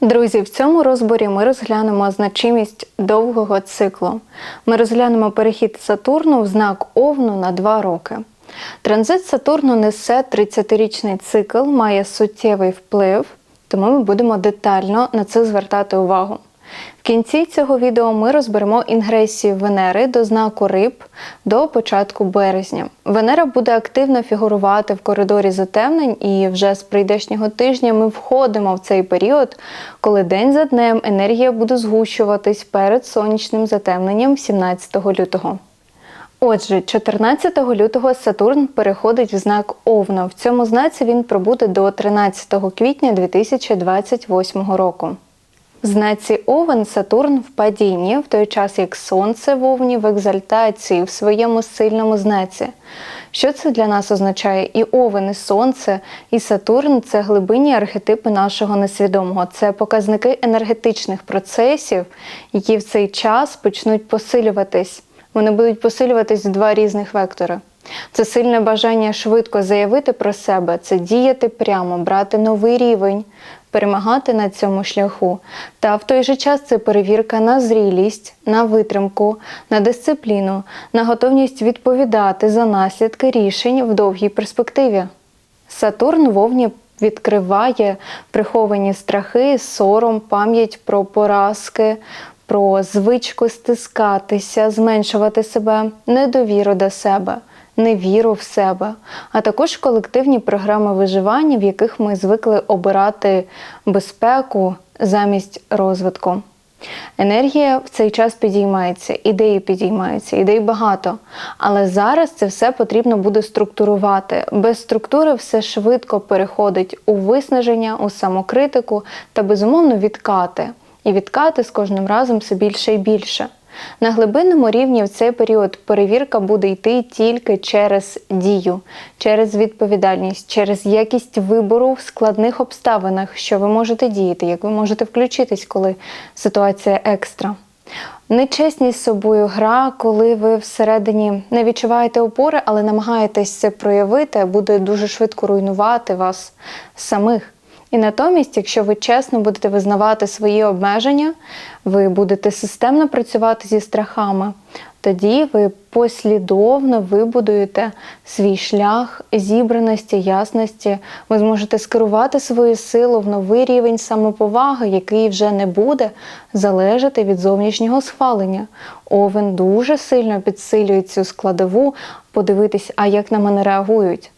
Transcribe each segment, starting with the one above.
Друзі, в цьому розборі ми розглянемо значимість довгого циклу. Ми розглянемо перехід Сатурну в знак Овну на 2 роки. Транзит Сатурну несе 30-річний цикл, має суттєвий вплив, тому ми будемо детально на це звертати увагу. В кінці цього відео ми розберемо інгресію Венери до знаку Риб до початку березня. Венера буде активно фігурувати в коридорі затемнень, і вже з прийдешнього тижня ми входимо в цей період, коли день за днем енергія буде згущуватись перед сонячним затемненням 17 лютого. Отже, 14 лютого Сатурн переходить в знак Овна. В цьому знаці він пробуде до 13 квітня 2028 року. Знаці Овен Сатурн в падінні, в той час як Сонце в Овні в екзальтації в своєму сильному знаці. Що це для нас означає? І Овен, і Сонце, і Сатурн це глибинні архетипи нашого несвідомого. Це показники енергетичних процесів, які в цей час почнуть посилюватись. Вони будуть посилюватись в два різних вектори. Це сильне бажання швидко заявити про себе, це діяти прямо, брати новий рівень, перемагати на цьому шляху. Та в той же час це перевірка на зрілість, на витримку, на дисципліну, на готовність відповідати за наслідки рішень в довгій перспективі. Сатурн вовні відкриває приховані страхи, сором, пам'ять про поразки, про звичку стискатися, зменшувати себе, недовіру до себе, невіру в себе, а також колективні програми виживання, в яких ми звикли обирати безпеку замість розвитку. Енергія в цей час підіймається, ідеї підіймаються, ідей багато. Але зараз це все потрібно буде структурувати. Без структури все швидко переходить у виснаження, у самокритику та безумовно відкати. І відкати з кожним разом все більше і більше. На глибинному рівні в цей період перевірка буде йти тільки через дію, через відповідальність, через якість вибору в складних обставинах, що ви можете діяти, як ви можете включитись, коли ситуація екстра. Нечесність з собою гра, коли ви всередині не відчуваєте опори, але намагаєтесь це проявити, буде дуже швидко руйнувати вас самих. І натомість, якщо ви чесно будете визнавати свої обмеження, ви будете системно працювати зі страхами, тоді ви послідовно вибудуєте свій шлях зібраності, ясності, ви зможете скерувати свою силу в новий рівень самоповаги, який вже не буде залежати від зовнішнього схвалення. Овен дуже сильно підсилює цю складову, подивитись, а як на мене реагують.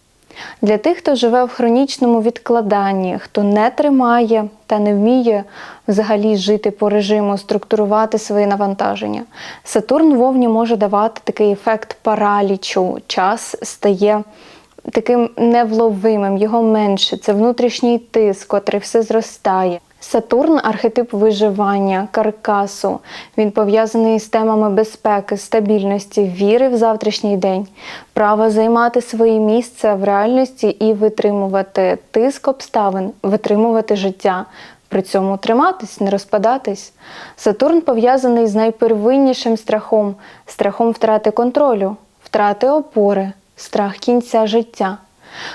Для тих, хто живе в хронічному відкладанні, хто не тримає та не вміє взагалі жити по режиму, структурувати свої навантаження, Сатурн вовні може давати такий ефект паралічу. Час стає таким невловимим, його менше. Це внутрішній тиск, котрий все зростає. Сатурн архетип виживання, каркасу. Він пов'язаний з темами безпеки, стабільності, віри в завтрашній день, права займати своє місце в реальності і витримувати тиск обставин, витримувати життя. При цьому триматись, не розпадатись. Сатурн пов'язаний з найпервиннішим страхом, страхом втрати контролю, втрати опори, страх кінця життя.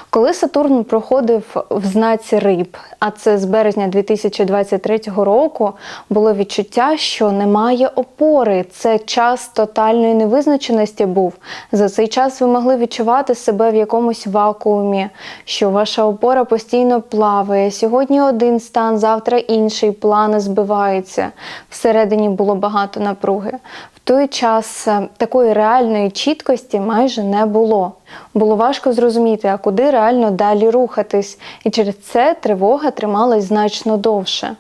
Коли Сатурн проходив в знаці риб, а це з березня 2023 року, було відчуття, що немає опори. Це час тотальної невизначеності був. За цей час ви могли відчувати себе в якомусь вакуумі, що ваша опора постійно плаває. Сьогодні один стан, завтра інший, плани збиваються. Всередині було багато напруги той час е, такої реальної чіткості майже не було. Було важко зрозуміти, а куди реально далі рухатись, і через це тривога трималась значно довше.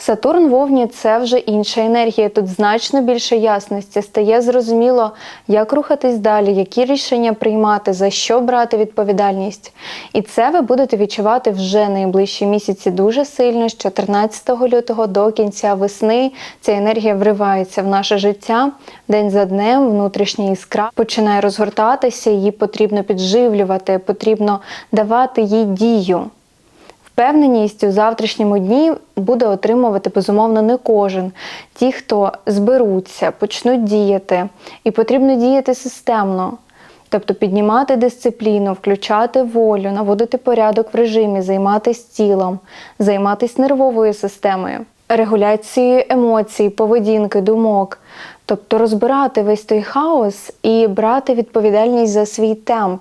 Сатурн вовні це вже інша енергія. Тут значно більше ясності. Стає зрозуміло, як рухатись далі, які рішення приймати, за що брати відповідальність. І це ви будете відчувати вже найближчі місяці дуже сильно. З 14 лютого до кінця весни ця енергія вривається в наше життя день за днем, внутрішня іскра починає розгортатися, її потрібно підживлювати, потрібно давати їй дію. Впевненість у завтрашньому дні буде отримувати безумовно не кожен. Ті, хто зберуться, почнуть діяти, і потрібно діяти системно. Тобто піднімати дисципліну, включати волю, наводити порядок в режимі, займатися тілом, займатися нервовою системою, регуляцією емоцій, поведінки, думок. Тобто розбирати весь той хаос і брати відповідальність за свій темп,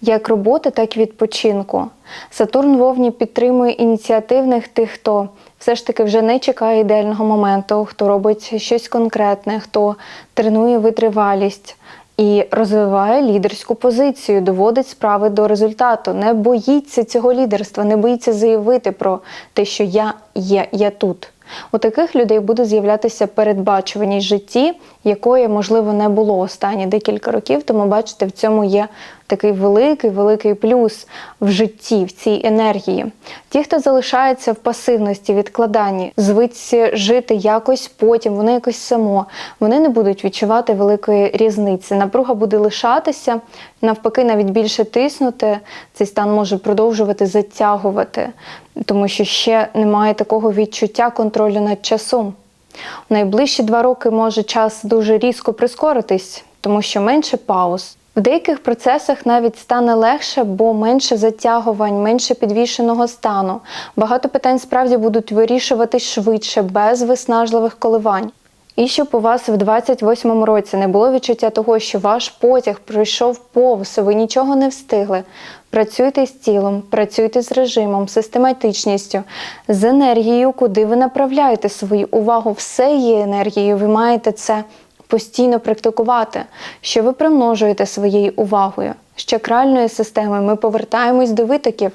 як роботи, так і відпочинку. Сатурн вовні підтримує ініціативних тих, хто все ж таки вже не чекає ідеального моменту, хто робить щось конкретне, хто тренує витривалість і розвиває лідерську позицію, доводить справи до результату, не боїться цього лідерства, не боїться заявити про те, що я є, я тут. У таких людей буде з'являтися передбачуваність житті, якої, можливо, не було останні декілька років. Тому, бачите, в цьому є такий великий, великий плюс в житті, в цій енергії. Ті, хто залишається в пасивності, відкладанні, звиться жити якось потім, воно якось само, вони не будуть відчувати великої різниці. Напруга буде лишатися, навпаки, навіть більше тиснути. Цей стан може продовжувати затягувати, тому що ще немає такого відчуття контролю над часом. У найближчі два роки може час дуже різко прискоритись, тому що менше пауз. В деяких процесах навіть стане легше, бо менше затягувань, менше підвішеного стану. Багато питань справді будуть вирішуватись швидше, без виснажливих коливань. І щоб у вас в 28-му році не було відчуття того, що ваш потяг пройшов повз, ви нічого не встигли. Працюйте з тілом, працюйте з режимом, систематичністю, з енергією, куди ви направляєте свою увагу. Все є енергією, ви маєте це постійно практикувати, що ви примножуєте своєю увагою. З чакральної системи ми повертаємось до витоків.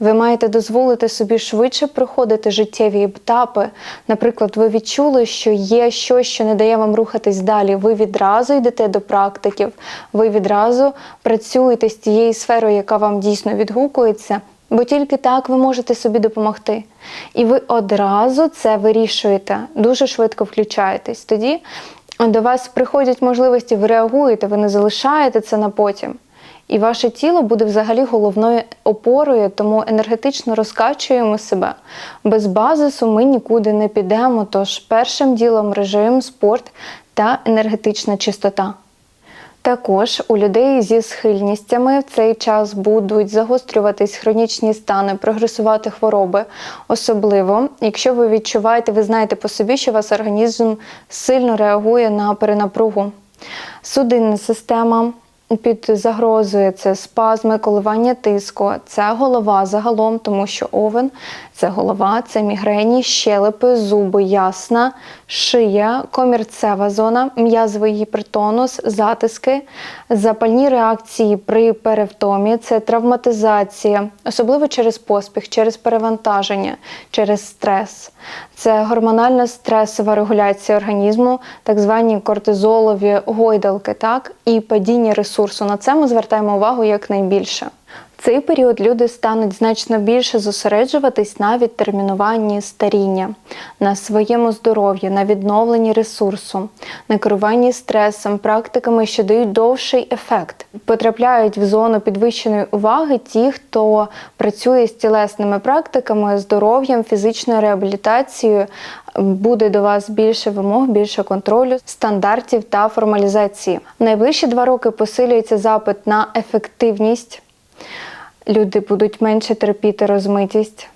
Ви маєте дозволити собі швидше проходити життєві етапи. Наприклад, ви відчули, що є щось, що не дає вам рухатись далі. Ви відразу йдете до практиків, ви відразу працюєте з тією сферою, яка вам дійсно відгукується. Бо тільки так ви можете собі допомогти. І ви одразу це вирішуєте, дуже швидко включаєтесь. Тоді до вас приходять можливості, ви реагуєте, ви не залишаєте це на потім. І ваше тіло буде взагалі головною опорою, тому енергетично розкачуємо себе. Без базису ми нікуди не підемо. Тож першим ділом режим, спорт та енергетична чистота. Також у людей зі схильністями в цей час будуть загострюватись хронічні стани, прогресувати хвороби. Особливо, якщо ви відчуваєте, ви знаєте по собі, що ваш організм сильно реагує на перенапругу. Судинна система під загрозою це спазми, коливання тиску, це голова загалом, тому що овен це голова, це мігрені, щелепи, зуби, ясна, шия, комірцева зона, м'язовий гіпертонус, затиски, запальні реакції при перевтомі, це травматизація, особливо через поспіх, через перевантаження, через стрес. Це гормональна стресова регуляція організму, так звані кортизолові гойдалки, так, і падіння ресурсу. На це ми звертаємо увагу якнайбільше. Цей період люди стануть значно більше зосереджуватись на відтермінуванні старіння, на своєму здоров'ї, на відновленні ресурсу, на керуванні стресом, практиками, що дають довший ефект. Потрапляють в зону підвищеної уваги ті, хто працює з тілесними практиками, здоров'ям, фізичною реабілітацією. Буде до вас більше вимог, більше контролю, стандартів та формалізації. Найближчі два роки посилюється запит на ефективність. Люди будуть менше терпіти розмитість,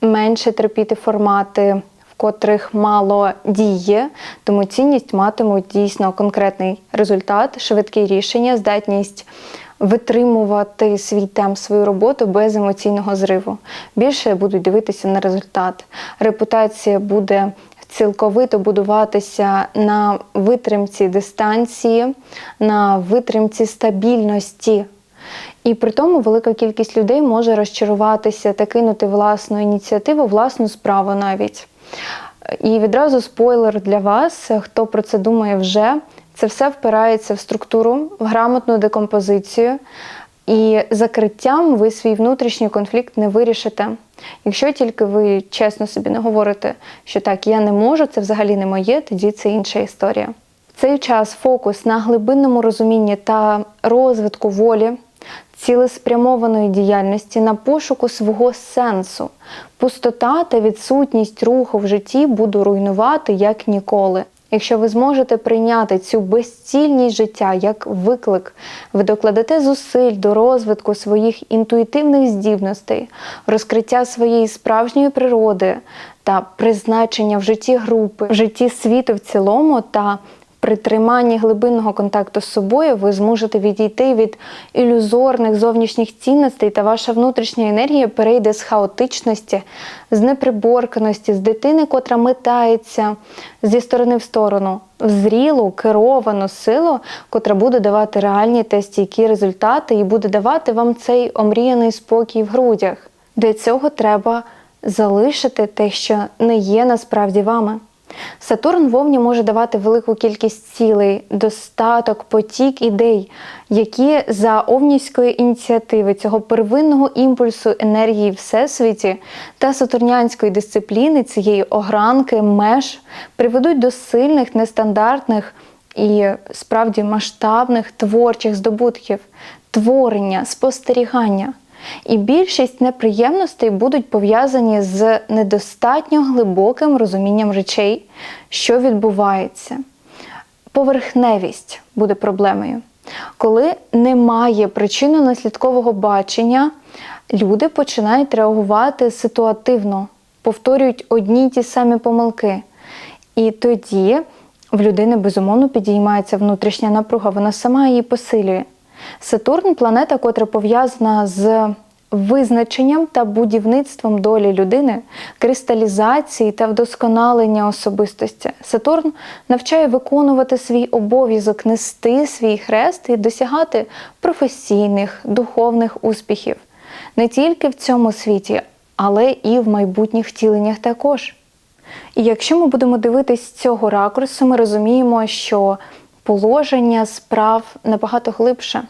менше терпіти формати, в котрих мало діє, тому цінність матимуть дійсно конкретний результат, швидкі рішення, здатність витримувати свій темп, свою роботу без емоційного зриву. Більше будуть дивитися на результат. Репутація буде цілковито будуватися на витримці дистанції, на витримці стабільності. І при тому велика кількість людей може розчаруватися та кинути власну ініціативу, власну справу навіть. І відразу спойлер для вас, хто про це думає вже, це все впирається в структуру, в грамотну декомпозицію. І закриттям ви свій внутрішній конфлікт не вирішите. Якщо тільки ви чесно собі не говорите, що так, я не можу, це взагалі не моє, тоді це інша історія. В цей час фокус на глибинному розумінні та розвитку волі, цілеспрямованої діяльності на пошуку свого сенсу. Пустота та відсутність руху в житті буду руйнувати як ніколи. Якщо ви зможете прийняти цю безцільність життя як виклик, ви докладете зусиль до розвитку своїх інтуїтивних здібностей, розкриття своєї справжньої природи та призначення в житті групи, в житті світу в цілому та при триманні глибинного контакту з собою ви зможете відійти від ілюзорних зовнішніх цінностей, та ваша внутрішня енергія перейде з хаотичності, з неприборканості, з дитини, котра метається зі сторони в сторону, в зрілу, керовану силу, котра буде давати реальні та стійкі результати і буде давати вам цей омріяний спокій в грудях. Для цього треба залишити те, що не є насправді вами. Сатурн вовні може давати велику кількість цілей, достаток, потік ідей, які за овнівської ініціативи цього первинного імпульсу енергії Всесвіті та сатурнянської дисципліни цієї огранки, меж приведуть до сильних, нестандартних і справді масштабних творчих здобутків, творення, спостерігання. І більшість неприємностей будуть пов'язані з недостатньо глибоким розумінням речей, що відбувається. Поверхневість буде проблемою. Коли немає причинно-наслідкового бачення, люди починають реагувати ситуативно, повторюють одні й ті самі помилки. І тоді в людини безумовно підіймається внутрішня напруга, вона сама її посилює. Сатурн планета, котра пов'язана з визначенням та будівництвом долі людини, кристалізації та вдосконалення особистості. Сатурн навчає виконувати свій обов'язок, нести свій хрест і досягати професійних, духовних успіхів не тільки в цьому світі, але і в майбутніх втіленнях також. І якщо ми будемо дивитись з цього ракурсу, ми розуміємо, що положення справ набагато глибше.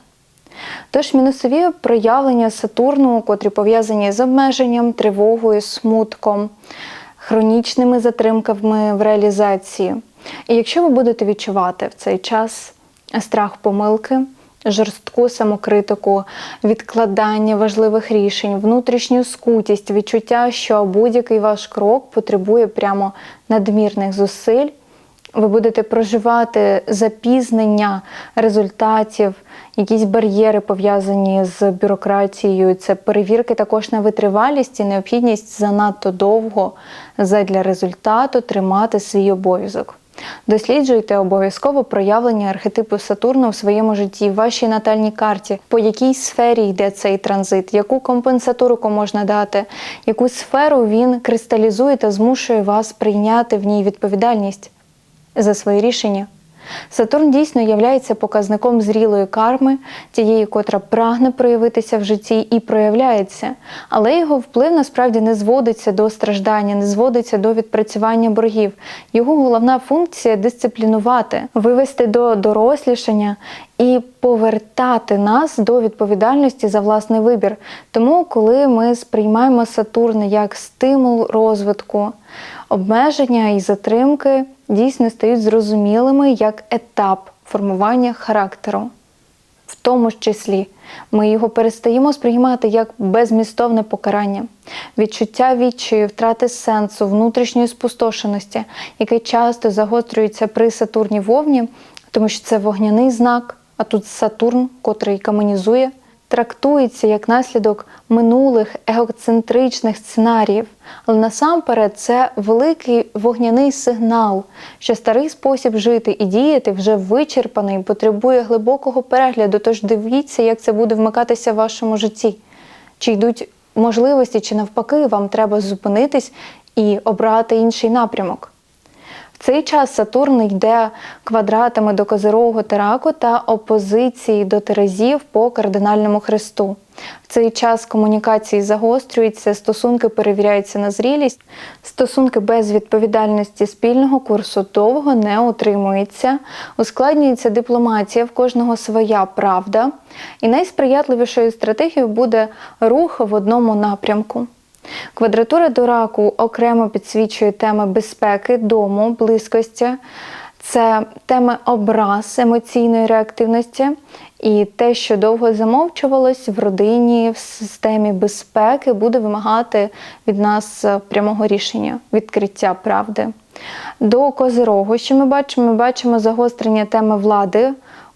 Тож мінусові проявлення Сатурну, котрі пов'язані з обмеженням, тривогою, смутком, хронічними затримками в реалізації. І якщо ви будете відчувати в цей час страх помилки, жорстку самокритику, відкладання важливих рішень, внутрішню скутість, відчуття, що будь-який ваш крок потребує прямо надмірних зусиль, ви будете проживати запізнення результатів, якісь бар'єри пов'язані з бюрократією. Це перевірки також на витривалість і необхідність занадто довго задля результату тримати свій обов'язок. Досліджуйте обов'язково проявлення архетипу Сатурну в своєму житті, в вашій натальній карті, по якій сфері йде цей транзит, яку компенсаторику можна дати, яку сферу він кристалізує та змушує вас прийняти в ній відповідальність за свої рішення. Сатурн дійсно являється показником зрілої карми, тієї, котра прагне проявитися в житті і проявляється, але його вплив насправді не зводиться до страждання, не зводиться до відпрацювання боргів. Його головна функція дисциплінувати, вивести до дорослішання і повертати нас до відповідальності за власний вибір. Тому, коли ми сприймаємо Сатурн як стимул розвитку, обмеження і затримки дійсно стають зрозумілими як етап формування характеру. В тому ж числі ми його перестаємо сприймати як безмістовне покарання, відчуття відчаю, втрати сенсу, внутрішньої спустошеності, яке часто загострюється при Сатурні вовні, тому що це вогняний знак, а тут Сатурн, котрий каменізує, трактується як наслідок минулих егоцентричних сценаріїв. Але насамперед це великий вогняний сигнал, що старий спосіб жити і діяти вже вичерпаний, потребує глибокого перегляду. Тож дивіться, як це буде вмикатися в вашому житті. Чи йдуть можливості, чи навпаки, вам треба зупинитись і обрати інший напрямок. В цей час Сатурн йде квадратами до Козирогу та Раку та опозиції до Терезів по кардинальному хресту. В цей час комунікації загострюються, стосунки перевіряються на зрілість, стосунки без відповідальності спільного курсу довго не утримуються, ускладнюється дипломатія, в кожного своя правда, і найсприятливішою стратегією буде рух в одному напрямку. Квадратура до раку окремо підсвічує теми безпеки, дому, близькості. Це теми образ емоційної реактивності і те, що довго замовчувалось в родині, в системі безпеки, буде вимагати від нас е, прямого рішення, відкриття правди. До козирогу, що ми бачимо, ми бачимо загострення теми влади,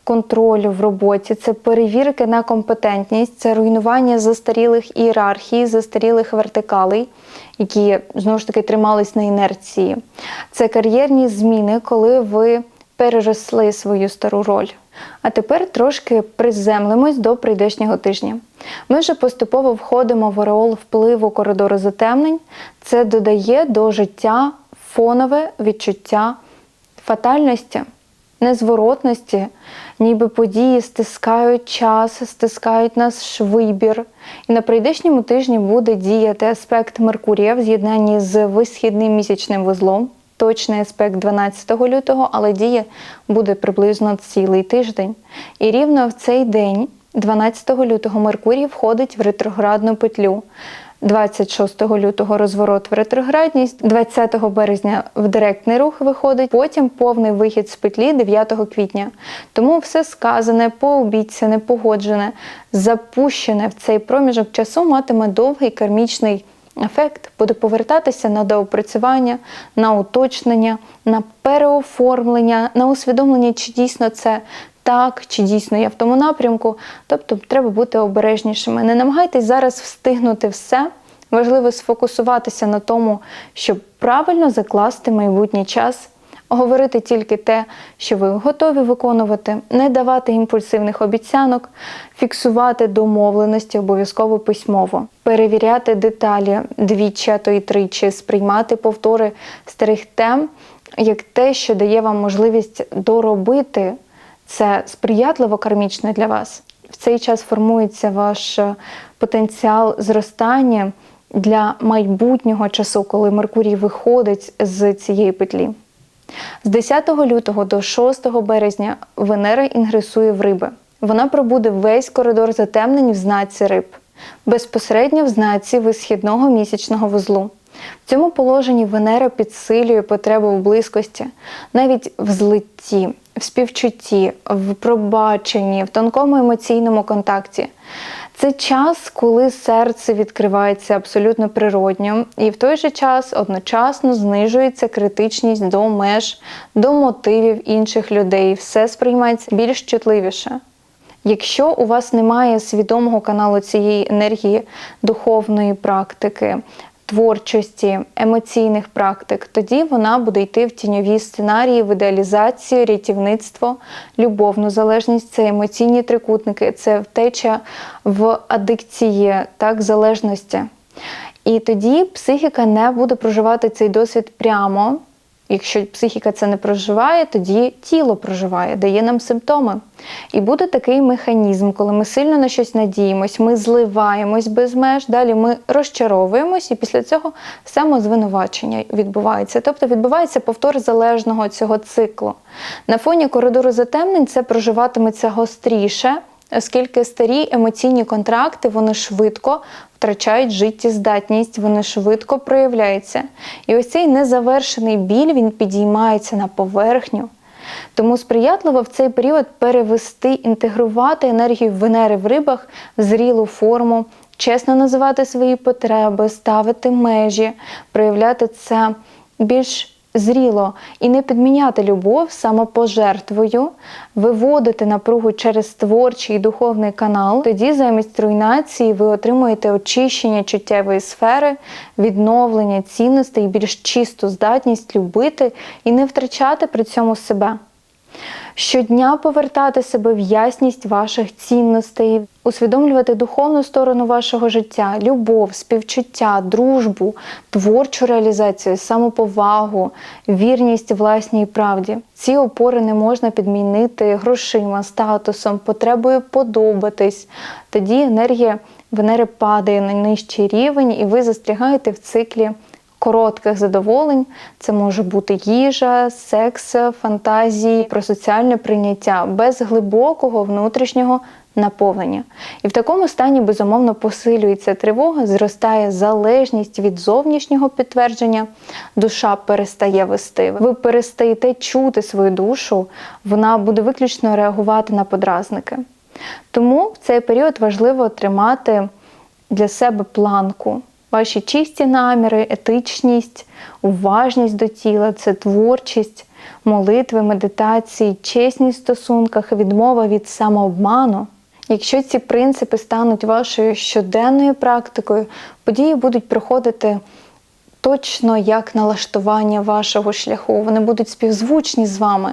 контролю в роботі, це перевірки на компетентність, це руйнування застарілих ієрархій, застарілих вертикалей, які знову ж таки тримались на інерції. Це кар'єрні зміни, коли ви переросли свою стару роль. А тепер трошки приземлимось до прийдешнього тижня. Ми вже поступово входимо в ореол впливу коридору затемнень. Це додає до життя фонове відчуття фатальності, незворотності, ніби події стискають час, стискають наш вибір. І на прийдешньому тижні буде діяти аспект Меркурія в з'єднанні з висхідним місячним вузлом. Точний аспект 12 лютого, але діє буде приблизно цілий тиждень. І рівно в цей день, 12 лютого, Меркурій входить в ретроградну петлю. 26 лютого розворот в ретроградність, 20 березня в директний рух виходить, потім повний вихід з петлі 9 квітня. Тому все сказане, пообіцяне, погоджене, запущене в цей проміжок часу матиме довгий кармічний ефект, буде повертатися на доопрацювання, на уточнення, на переоформлення, на усвідомлення, чи дійсно це так, чи дійсно я в тому напрямку. Тобто треба бути обережнішими. Не намагайтесь зараз встигнути все. Важливо сфокусуватися на тому, щоб правильно закласти майбутній час, говорити тільки те, що ви готові виконувати, не давати імпульсивних обіцянок, фіксувати домовленості обов'язково письмово, перевіряти деталі двічі, а то й тричі, сприймати повтори старих тем як те, що дає вам можливість доробити це сприятливо кармічно для вас. В цей час формується ваш е, потенціал зростання для майбутнього часу, коли Меркурій виходить з цієї петлі. З 10 лютого до 6 березня Венера інгресує в риби. Вона пробуде весь коридор затемнень в знаці риб, безпосередньо в знаці висхідного місячного вузлу. В цьому положенні Венера підсилює потребу в близькості, навіть в злитті, в співчутті, в пробаченні, в тонкому емоційному контакті. Це час, коли серце відкривається абсолютно природньо, і в той же час одночасно знижується критичність до меж, до мотивів інших людей. Все сприймається більш чутливіше. Якщо у вас немає свідомого каналу цієї енергії духовної практики, творчості, емоційних практик, тоді вона буде йти в тіньові сценарії, в ідеалізацію, рятівництво, любовну залежність, це емоційні трикутники, це втеча в адикції, так, залежності. І тоді психіка не буде проживати цей досвід прямо. Якщо психіка це не проживає, тоді тіло проживає, дає нам симптоми. І буде такий механізм, коли ми сильно на щось надіємось, ми зливаємось без меж, далі ми розчаровуємось, і після цього самозвинувачення відбувається. Тобто відбувається повтор залежного цього циклу. На фоні коридору затемнень це проживатиметься гостріше. Оскільки старі емоційні контракти вони швидко втрачають життєздатність, вони швидко проявляються. І ось цей незавершений біль він підіймається на поверхню. Тому сприятливо в цей період перевести, інтегрувати енергію Венери в рибах в зрілу форму, чесно називати свої потреби, ставити межі, проявляти це більш зріло і не підміняти любов самопожертвою, виводити напругу через творчий духовний канал. Тоді замість руйнації ви отримуєте очищення чуттєвої сфери, відновлення цінностей і більш чисту здатність любити і не втрачати при цьому себе. Щодня повертати себе в ясність ваших цінностей, усвідомлювати духовну сторону вашого життя, любов, співчуття, дружбу, творчу реалізацію, самоповагу, вірність власній правді. Ці опори не можна підмінити грошима, статусом, потребою подобатись. Тоді енергія Венери падає на нижчий рівень, і ви застрягаєте в циклі коротких задоволень. Це може бути їжа, секс, фантазії, про соціальне прийняття без глибокого внутрішнього наповнення. І в такому стані, безумовно, посилюється тривога, зростає залежність від зовнішнього підтвердження, душа перестає вести. Ви перестаєте чути свою душу, вона буде виключно реагувати на подразники. Тому в цей період важливо тримати для себе планку. Ваші чисті наміри, етичність, уважність до тіла це творчість, молитви, медитації, чесність в стосунках, відмова від самообману. Якщо ці принципи стануть вашою щоденною практикою, події будуть проходити точно як налаштування вашого шляху. Вони будуть співзвучні з вами.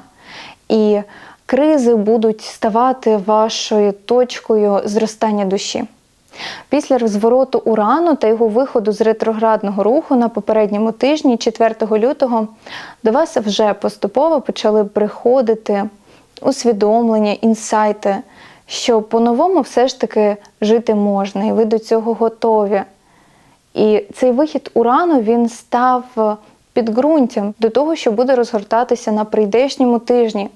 І кризи будуть ставати вашою точкою зростання душі. Після розвороту Урану та його виходу з ретроградного руху на попередньому тижні, 4 лютого, до вас вже поступово почали приходити усвідомлення, інсайти, що по-новому все ж таки жити можна, і ви до цього готові. І цей вихід урану він став підґрунтям до того, що буде розгортатися на прийдешньому тижні.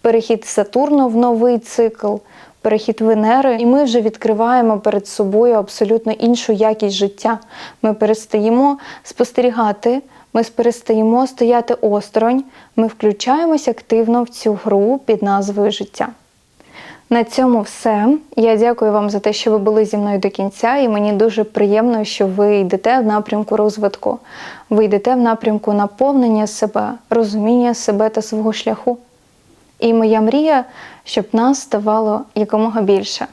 Перехід Сатурну в новий цикл, перехід Венери, і ми вже відкриваємо перед собою абсолютно іншу якість життя. Ми перестаємо спостерігати, ми перестаємо стояти осторонь, ми включаємось активно в цю гру під назвою життя. На цьому все. Я дякую вам за те, що ви були зі мною до кінця, і мені дуже приємно, що ви йдете в напрямку розвитку. Ви йдете в напрямку наповнення себе, розуміння себе та свого шляху. І моя мрія, щоб нас ставало якомога більше.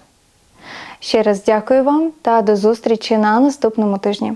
Ще раз дякую вам та до зустрічі на наступному тижні.